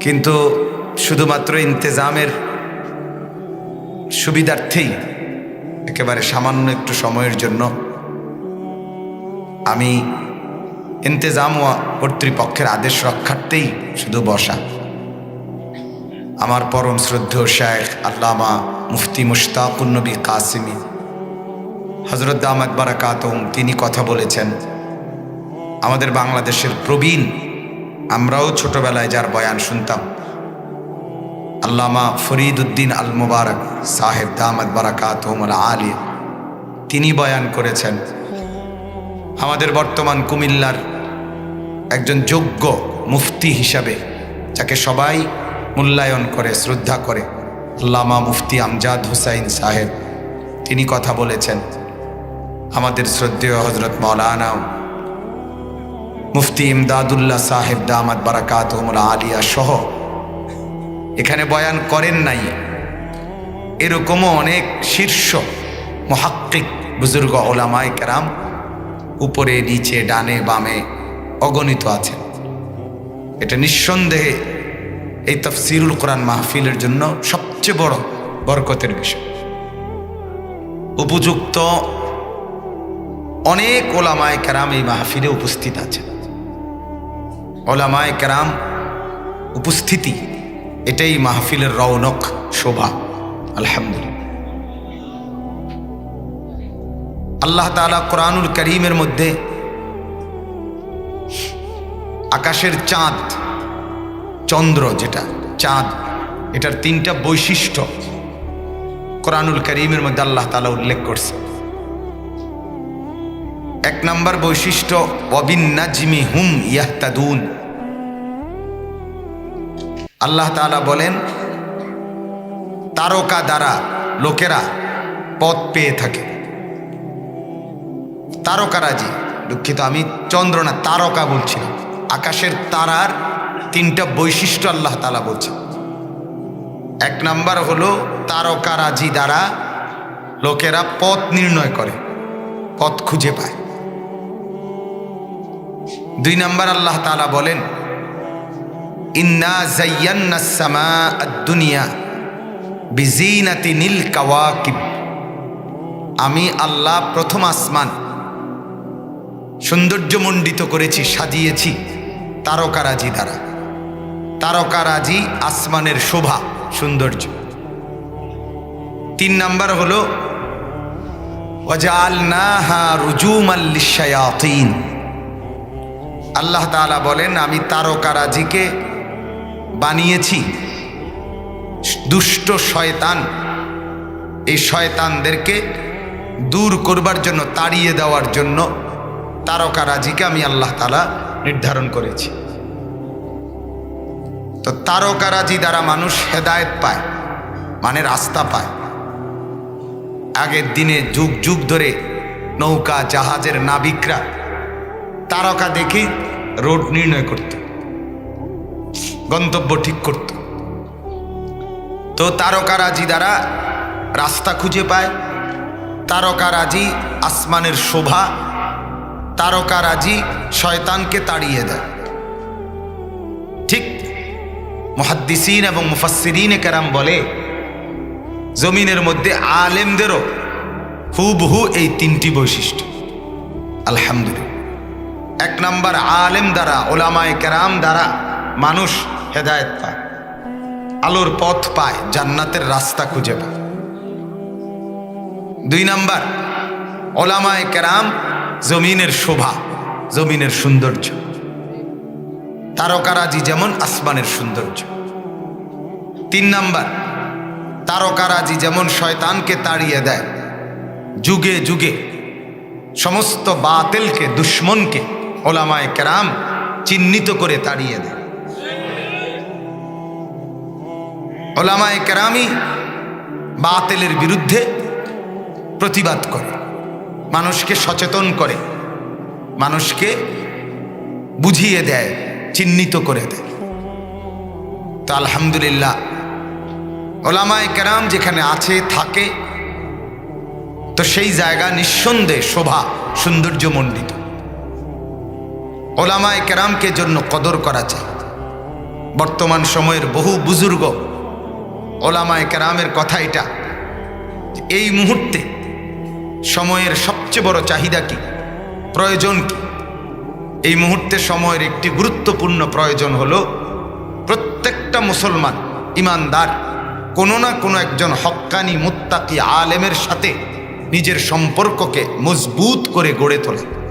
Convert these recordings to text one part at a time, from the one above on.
কিন্তু শুধুমাত্র ইন্তেজামের সুবিধার্থেই একেবারে সামান্য একটু সময়ের জন্য আমি ইন্তেজাম কর্তৃপক্ষের আদেশ রক্ষার্থেই শুধু বসা। আমার পরম শ্রদ্ধেয় শায়েখ আল্লামা মুফতি মুশতাকুন্নবী কাসিমি হজরত দামাদ বারাকাতম তিনি কথা বলেছেন, আমাদের বাংলাদেশের প্রবীণ আমরাও ছোটবেলায় যার বয়ান শুনতাম। আল্লামা ফরিদ উদ্দিন আল মুবারক সাহেব দামাদ বারাকাতম আল আলী তিনি বয়ান করেছেন, আমাদের বর্তমান কুমিল্লার একজন যোগ্য মুফতি হিসাবে, যাকে সবাই মূল্যায়ন করে, শ্রদ্ধা করে, আল্লামা মুফতি আমজাদ হুসাইন সাহেব, তিনি কথা বলেছেন। আমাদের শ্রদ্ধেয় হজরত মৌলানা মুফতি ইমদাদুল্লাহ সাহেব দামাদ বারাকাত আলিয়া সহ এখানে বয়ান করেন নাই। এরকমও অনেক শীর্ষ মহাক্কিক বুজুর্গ ওলামায় কেরাম উপরে, নিচে, ডানে, বামে অগণিত আছেন। এটা নিঃসন্দেহে এই তফসিরুল কোরআন মাহফিলের জন্য সবচেয়ে বড় বরকতের বিষয়। উপযুক্ত অনেক ওলামায় কেরাম এই মাহফিলে উপস্থিত আছেন। ওলামায় কেরাম উপস্থিতি, এটাই মাহফিলের রৌনক শোভা। আলহামদুলিল্লাহ। আল্লাহ তালা কোরআনুল করিমের মধ্যে আকাশের চাঁদ, চন্দ্র যেটা, চাঁদ, এটার তিনটা বৈশিষ্ট্য কোরআনুল করিমের মধ্যে আল্লাহ তালা উল্লেখ করছে এক নম্বর বৈশিষ্ট্য অবিন নাজমি হুম ইয়াহতাদুন। আল্লাহ তালা বলেন, তারকা দ্বারা লোকেরা পথ পেয়ে থাকে। তারকারাজি দুঃখিত, আমি চন্দ্র না তারকা বলছিলাম। আকাশের তারার তিনটা বৈশিষ্ট্য আল্লাহ তালা বলছে এক নাম্বার হলো তারকারাজি দ্বারা লোকেরা পথ নির্ণয় করে, পথ খুঁজে পায়। দুই নম্বর আল্লাহ তালা বলেন, ইন্না দুনিয়া বিজিনাতি নীল কাওয়াকিব। আমি আল্লাহ প্রথম আসমান সৌন্দর্যমণ্ডিত করেছি, সাজিয়েছি তারকারাজি দ্বারা। তারকারাজি আসমানের শোভা, সৌন্দর্য। তিন নাম্বার হলো রুজুমাল্লিশায়াতিন আল্লাহ তাআলা বলেন, আমি তারকারাজিকে বানিয়েছি। দুষ্ট শয়তান এই শয়তানদেরকে দূর করবার জন্য, তাড়িয়ে দেওয়ার জন্য তারকারাজিকে আমি আল্লাহ তালা নির্ধারণ করেছি। তো তারকারাজি দ্বারা মানুষ হেদায়ত পায় মানে রাস্তা পায়। আগের দিনে যুগ যুগ ধরে নৌকা, জাহাজের নাবিকরা তারকা দেখেই রোড নির্ণয় করত, গন্তব্য ঠিক করত। তো তারকারাজি দ্বারা রাস্তা খুঁজে পায় তারকারাজি আসমানের শোভা তারকারাজি শয়তানকে তাড়িয়ে দেয়। ঠিক মহাদ্দিসিন এবং মুফাসিরিন কেরাম বলে, জমিনের মধ্যে আলেমদেরও হুবহু এই তিনটি বৈশিষ্ট্য। আলহামদুলিল্লাহ। এক নাম্বার আলেম দ্বারা, ওলামায় কেরাম দ্বারা মানুষ হেদায়ত পায়। আলোর পথ পায়, জান্নাতের রাস্তা খুঁজে পায়। দুই নাম্বার, ওলামায় কেরাম জমিনের শোভা, জমিনের সৌন্দর্য। তারকারাজি যেমন আসমানের সৌন্দর্য। তিন নাম্বার, তারকারাজি যেমন শয়তানকে তাড়িয়ে দেয়, যুগে যুগে সমস্ত বাতেলকে, দুশ্মনকে ওলামায় কেরাম চিহ্নিত করে তাড়িয়ে দেয় ওলামায় কেরামই বাতেলের বিরুদ্ধে প্রতিবাদ করে। মানুষকে সচেতন করে, মানুষকে বুঝিয়ে দেয়, চিহ্নিত করে দেয়। তো আলহামদুলিল্লাহ, ওলামায় কেরাম যেখানে আছে, থাকে, তো সেই জায়গা নিঃসন্দেহে শোভা, সৌন্দর্যমণ্ডিত। ওলামায় কেরামকে জন্য কদর করা চাই। বর্তমান সময়ের বহু বুজুর্গ, ওলামায় কেরামের কথা এটা এই মুহূর্তে সময়ের সবচেয়ে বড় চাহিদা কি? প্রয়োজন কি? এই মুহূর্তে সময়ের একটি গুরুত্বপূর্ণ প্রয়োজন হলো প্রত্যেকটা মুসলমান, ইমানদার, কোনো না কোনো একজন হক্কানি মুত্তাকি আলেমের সাথে নিজের সম্পর্ককে মজবুত করে গড়ে তোলে।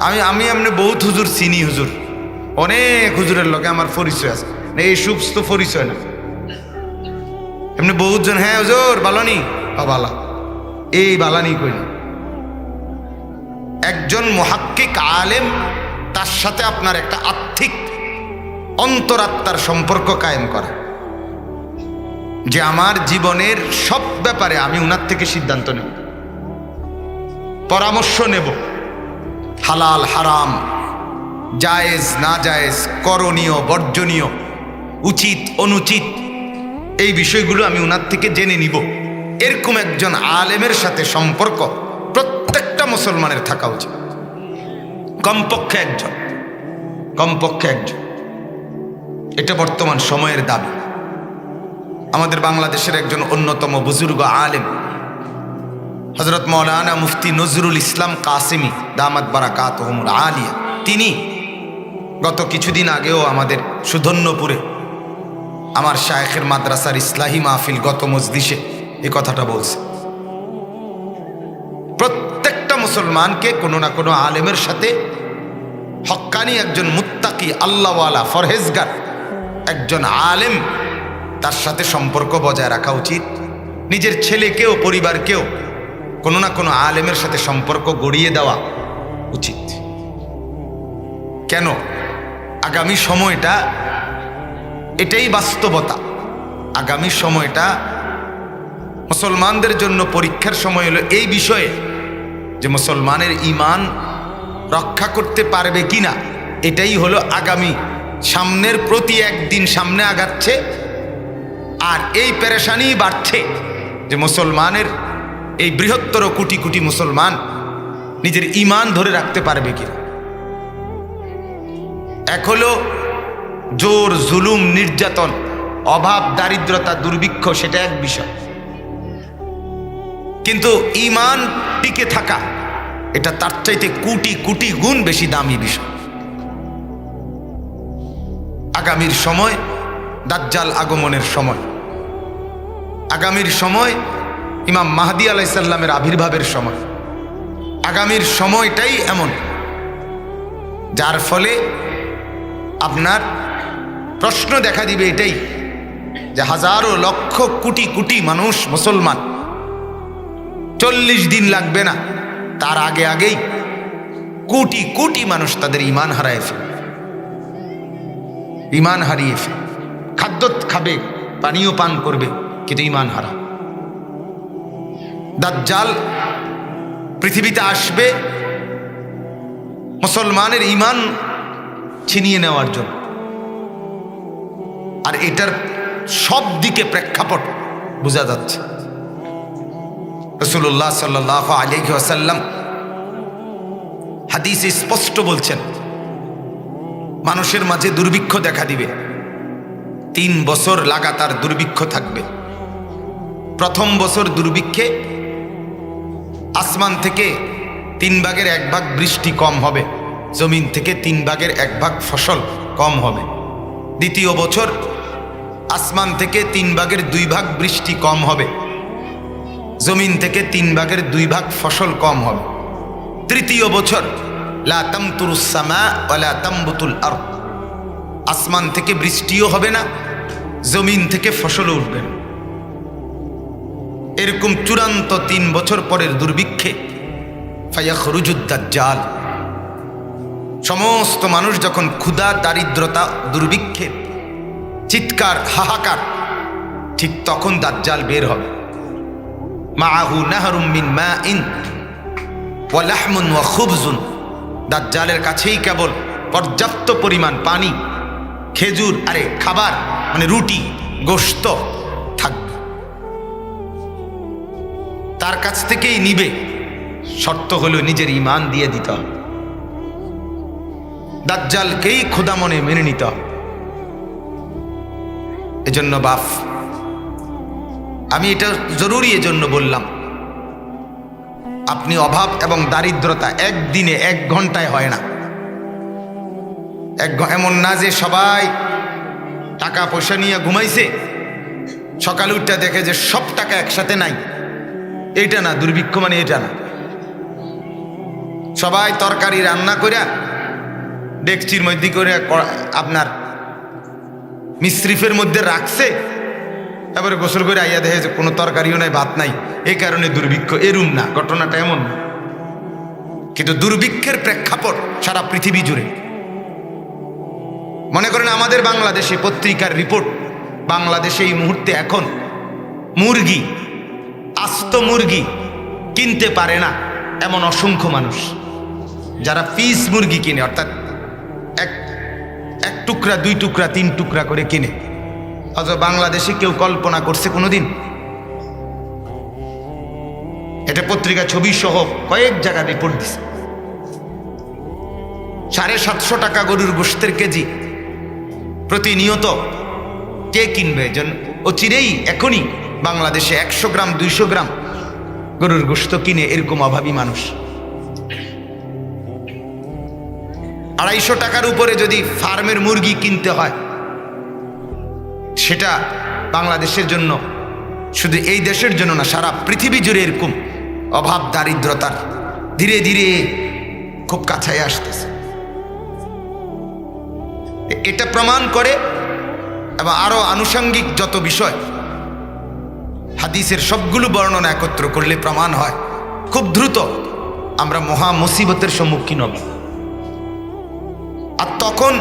আমি আমি এমনি বহুত হুজুর চিনি হুজুর। অনেক হুজুরের লগে আমার পরিচয় আছে। না এই সুস্থ পরিচয় না। এমনি বহুতজন হ্যাঁ হুজুর, বালানি? বালা। এই বালানি কই? একজন মহাক্কিক আলেম, তার সাথে আপনার একটা আর্থিক অন্তরাত্মার সম্পর্ক কায়েম করা। যে আমার জীবনের সব ব্যাপারে আমি উনার থেকে সিদ্ধান্ত নেব। পরামর্শ নেব। হালাল, হারাম, জায়েজ না জায়েজ করণীয়, বর্জনীয়, উচিত, অনুচিত, এই বিষয়গুলো আমি ওনার থেকে জেনে নিব। এরকম একজন আলেমের সাথে সম্পর্ক প্রত্যেকটা মুসলমানের থাকা উচিত। কমপক্ষে একজন কমপক্ষে একজন। এটা বর্তমান সময়ের দাবি। আমাদের বাংলাদেশের একজন অন্যতম বুজুর্গ আলেম হজরত মৌলানা মুফতি নজরুল ইসলাম কাসিমি দামাত বারাকাত আলিয়া। তিনি গত কিছুদিন আগেও আমাদের সুধন্যপুরে আমার শায়েখের মাদ্রাসার ইসলাহি মাহফিল গত মজদিসে এ কথাটা বলছে। প্রত্যেকটা মুসলমানকে কোনো না কোনো আলেমের সাথে হক্কানি একজন মুত্তাকি, আল্লাহওয়ালা, ফরহেজগার একজন আলেম তার সাথে সম্পর্ক বজায় রাখা উচিত। নিজের ছেলেকেও, পরিবারকেও কোনো না কোনো আলেমের সাথে সম্পর্ক গড়িয়ে দেওয়া উচিত। কেন? আগামী সময়টা এটাই বাস্তবতা। আগামী সময়টা মুসলমানদের জন্য পরীক্ষার সময় হলো এই বিষয়ে যে মুসলমানের ইমান রক্ষা করতে পারবে কি না এটাই হলো আগামী, সামনের প্রতি একদিন সামনে আগাচ্ছে। আর এই পেরেশানি বাড়ছে যে মুসলমানের এই বৃহত্তর কোটি কোটি মুসলমান নিজের ইমান ধরে রাখতে পারবে কিনা? এক হলো জোর, জুলুম, নির্যাতন, অভাব, দারিদ্রতা, দুর্ভিক্ষ, সেটা এক বিষয়। কিন্তু ইমান টিকে থাকা, এটা তার চাইতে কোটি কোটি গুণ বেশি দামি বিষয়। আগামীর সময় দাজ্জাল আগমনের সময়। আগামীর সময় ইমাম মাহাদি আলাইসাল্লামের আবির্ভাবের সময়। আগামীর সময়টাই এমন, যার ফলে আপনার প্রশ্ন দেখা দিবে এটাই যে হাজারো লক্ষ কোটি কোটি মানুষ মুসলমান, চল্লিশ দিন লাগবে না, তার আগে আগেই কোটি কোটি মানুষ তাদের ইমান হারায় ফেলে ইমান হারিয়ে ফেলে খাদ্য খাবে, পানীয় পান করবে, কিন্তু ইমান হারা দাজ্জাল পৃথিবীতে আসবে মুসলমানের ইমান ছিনিয়ে নেওয়ার জন্য। আর এটার সব দিকে প্রেক্ষাপট বোঝা যাচ্ছে। রসুল্লাহ সাল্লাহ আলিহি আসাল্লাম হাদিস স্পষ্ট বলছেন, মানুষের মাঝে দুর্ভিক্ষ দেখা দিবে। তিন বছর লাগাতার দুর্ভিক্ষ থাকবে। প্রথম বছর দুর্ভিক্ষে আসমান থেকে তিন ভাগের এক ভাগ বৃষ্টি কম হবে, জমিন থেকে তিন ভাগের এক ভাগ ফসল কম হবে। দ্বিতীয় বছর আসমান থেকে তিন ভাগের দুই ভাগ বৃষ্টি কম হবে, জমিন থেকে তিন ভাগের দুই ভাগ ফসল কম হবে। তৃতীয় বছর আর আসমান থেকে বৃষ্টিও হবে না, জমিন থেকে ফসলও উঠবে না। এরকম চূড়ান্ত তিন বছর পরের দুর্ভিক্ষে ফাইয়াখরুজুদ্দাজ্জাল সমস্ত মানুষ যখন ক্ষুধা, দারিদ্রতা, দুর্ভিক্ষে চিৎকার, হাহাকার, ঠিক তখন দাজ্জাল বের হবে। মাহু নাহরুম মিন মা ইন ওয়ালাহমুন ওয়া খুবজুন। দাজ্জালের কাছেই কেবল পর্যাপ্ত পরিমাণ পানি, খেজুর, আরে খাবার মানে রুটি গোস্ত তার কাছ থেকেই নিবে। শর্ত হলো নিজের ইমান দিয়ে দিতে দাজ্জালকেই খোদা মনে মেনে নিতে এজন্য বাফ আমি এটা জরুরি এজন্য বললাম। আপনি অভাব এবং দারিদ্রতা একদিনে এক ঘন্টায় হয় না। এক এমন না যে সবাই টাকা পয়সা নিয়ে ঘুমাইছে, সকাল উঠতে দেখে যে সব টাকা একসাথে নাই। এইটা না, দুর্ভিক্ষ মানে এটা না। সবাই তরকারি রান্না করে ডেকচির মধ্যে করে আপনার মিশ্রিফের মধ্যে রাখছে, তারপরে গোসল করে আইয়া দেখে যে কোনো তরকারিও নাই, ভাত নাই। এই কারণে দুর্ভিক্ষ এরুম না, ঘটনাটা এমন না। কিন্তু দুর্ভিক্ষের প্রেক্ষাপট সারা পৃথিবী জুড়ে। মনে করেন আমাদের বাংলাদেশে পত্রিকার রিপোর্ট, বাংলাদেশে এই মুহূর্তে এখন মুরগি আস্ত মুরগি কিনতে পারে না এমন অসংখ্য মানুষ। যারা পিস মুরগি কিনে, অর্থাৎ এক এক টুকরা, দুই টুকরা, তিন টুকরা করে কিনে। অথচ বাংলাদেশে কেউ কল্পনা করছে কোনোদিন। এটা পত্রিকা ছবি সহ কয়েক জায়গা রিপোর্ট দিছে। সাড়ে সাতশো টাকা গরুর গোষ্ঠের কেজি প্রতিনিয়ত কে কিনবে? ও চিরেই এখনই। বাংলাদেশে একশো গ্রাম, দুইশো গ্রাম গরুর গোস্ত কিনে এরকম অভাবী মানুষ। আড়াইশো টাকার উপরে যদি ফার্মের মুরগি কিনতে হয়, সেটা বাংলাদেশের জন্য, শুধু এই দেশের জন্য না, সারা পৃথিবী জুড়ে এরকম অভাব, দারিদ্রতার ধীরে ধীরে খুব কাছায় আসতেছে। এটা প্রমাণ করে, এবং আরও আনুষঙ্গিক যত বিষয় হাদিসের সবগুলো বর্ণনা একত্র করলে প্রমাণ হয়। খুব দ্রুত আমরা মহা মুসিবতের সম্মুখীন হব। আর তখন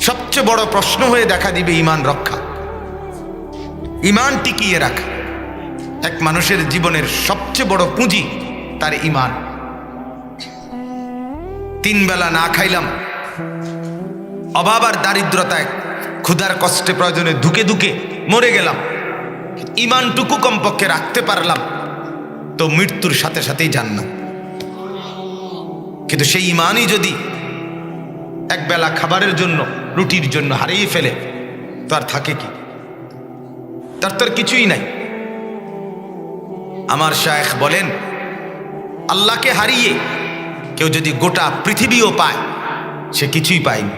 সবচেয়ে বড় প্রশ্ন হয়ে দেখা দিবে ইমান রক্ষা। ইমান টিকিয়ে রাখা। এক মানুষের জীবনের সবচেয়ে বড় পুঁজি তার ইমান। তিন বেলা না খাইলাম। অভাব আর দারিদ্রতায় ক্ষুধার কষ্টে প্রয়োজনে ধুকে ধুকে মরে গেলাম। ইমানটুকু কমপক্ষে রাখতে পারলাম, তো মৃত্যুর সাথে সাথেই জান্নাত। কিন্তু সেই ইমানই যদি একবেলা খাবারের জন্য, রুটির জন্য হারিয়ে ফেলে, তো আর থাকে কি? তার তোর কিছুই নাই। আমার শায়েখ বলেন, আল্লাহকে হারিয়ে কেউ যদি গোটা পৃথিবীও পায়, সে কিছুই পায়নি।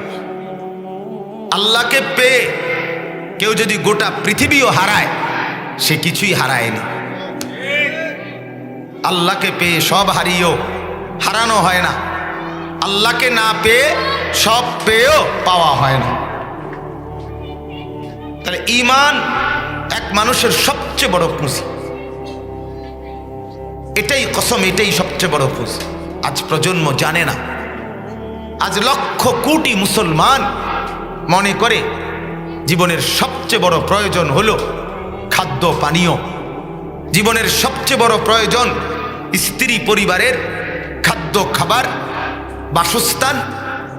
আল্লাহকে পেয়ে কেউ যদি গোটা পৃথিবীও হারায় সে কিছুই হারায়নি। আল্লাহকে পেয়ে সব হারিয়েও, হারানো হয় না। আল্লাহকে না পেয়ে সব পেয়েও পাওয়া হয় না। তাহলে ইমান এক মানুষের সবচেয়ে বড় পুঁজি। এটাই কসম, এটাই সবচেয়ে বড় পুঁজি। আজ প্রজন্ম জানে না। আজ লক্ষ কোটি মুসলমান মনে করে জীবনের সবচেয়ে বড় প্রয়োজন হলো খাদ্য পানীয়। জীবনের সবচেয়ে বড় প্রয়োজন স্ত্রী পরিবারের খাদ্য খাবার, বাসস্থান,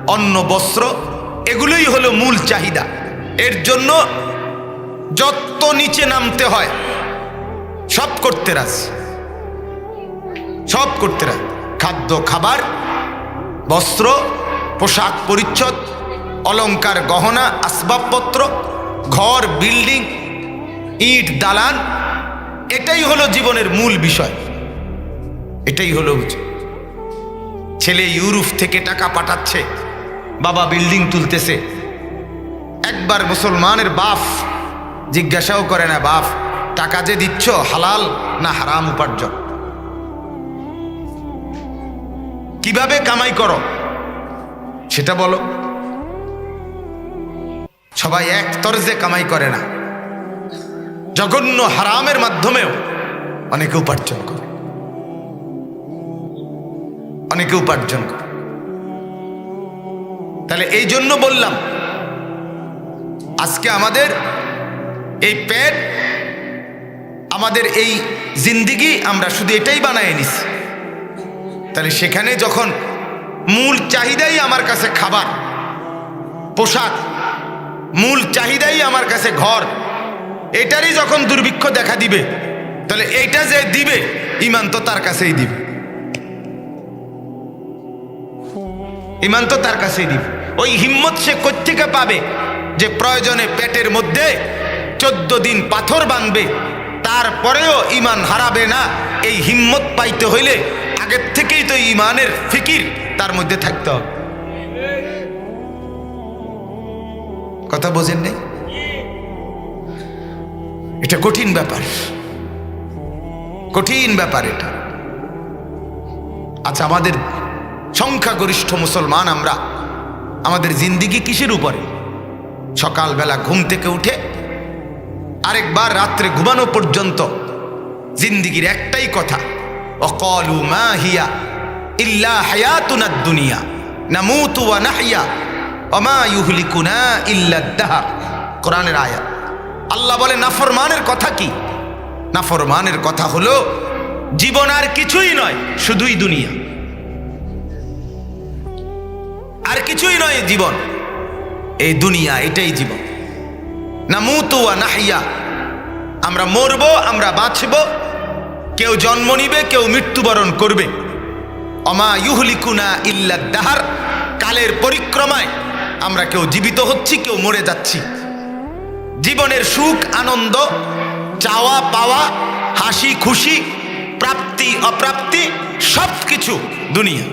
অন্ন, বস্ত্র, এগুলোই হলো মূল চাহিদা। এর জন্য যত নিচে নামতে হয়। সব করতে রাজ। সব করতে রাজ। খাদ্য, খাবার, বস্ত্র, পোশাক পরিচ্ছদ, অলংকার, গহনা, আসবাবপত্র, ঘর, বিল্ডিং ইট, দালান, এটাই হলো জীবনের মূল বিষয়। এটাই হলো ছেলে ইউরোপ থেকে টাকা পাঠাচ্ছে, বাবা বিল্ডিং তুলতেছে। একবার মুসলমানের বাপ জিজ্ঞাসাও করে না, বাপ, টাকা যে দিচ্ছ হালাল না হারাম উপার্জন? কীভাবে কামাই করো? সেটা বলো। সবাই এক তরজে কামাই করে না। জঘন্য হারামের মাধ্যমেও অনেকে উপার্জন করে। অনেকে উপার্জন করে। তাহলে এই জন্য বললাম, আজকে আমাদের এই পেট, আমাদের এই জিন্দিগি আমরা শুধু এটাই বানায় নিছি। তাহলে সেখানে যখন মূল চাহিদাই আমার কাছে খাবার, পোশাক, মূল চাহিদাই আমার কাছে ঘর এটারই যখন দুর্ভিক্ষ দেখা দিবে, তাহলে এইটা যে দিবে, ইমান তো তার কাছেই দিবে। ইমান তো তার কাছেই দিবে। ওই হিম্মত সে কোথেকে পাবে যে প্রয়োজনে পেটের মধ্যে চোদ্দ দিন পাথর বাঁধবে, তারপরেও ইমান হারাবে না? এই হিম্মত পাইতে হইলে আগের থেকেই তো ইমানের ফিকির তার মধ্যে থাকতে হবে। কথা বোঝেন নেই? এটা কঠিন ব্যাপার। কঠিন ব্যাপার এটা। আচ্ছা আমাদের সংখ্যাগরিষ্ঠ মুসলমান আমরা, আমাদের জিন্দিগি কিসের উপরে? সকালবেলা ঘুম থেকে উঠে আরেকবার রাত্রে ঘুমানো পর্যন্ত জিন্দিগির একটাই কথা, অকলু মা হিয়া ইল্লা হায়াতুনা দুনিয়া, নামুতু ওয়া নাহইয়া ওমা ইউহলিকুনা ইল্লা দাহার কোরআনের আয়াত। আল্লাহ বলে, নাফরমানের কথা কি? নাফরমানের কথা হলো, জীবন আর কিছুই নয়, শুধুই দুনিয়া। আর কিছুই নয় জীবন। এই দুনিয়া, এটাই জীবন। না মুতু নাহিয়া। আমরা মরব, আমরা বাঁচব, কেউ জন্ম নিবে, কেউ মৃত্যুবরণ করবে। অমা ইউহলিকুনা ইল্লা দাহার। কালের পরিক্রমায় আমরা কেউ জীবিত হচ্ছি, কেউ মরে যাচ্ছি। জীবনের সুখ আনন্দ চাওয়া পাওয়া হাসি খুশি প্রাপ্তি অপ্রাপ্তি সব কিছু দুনিয়া।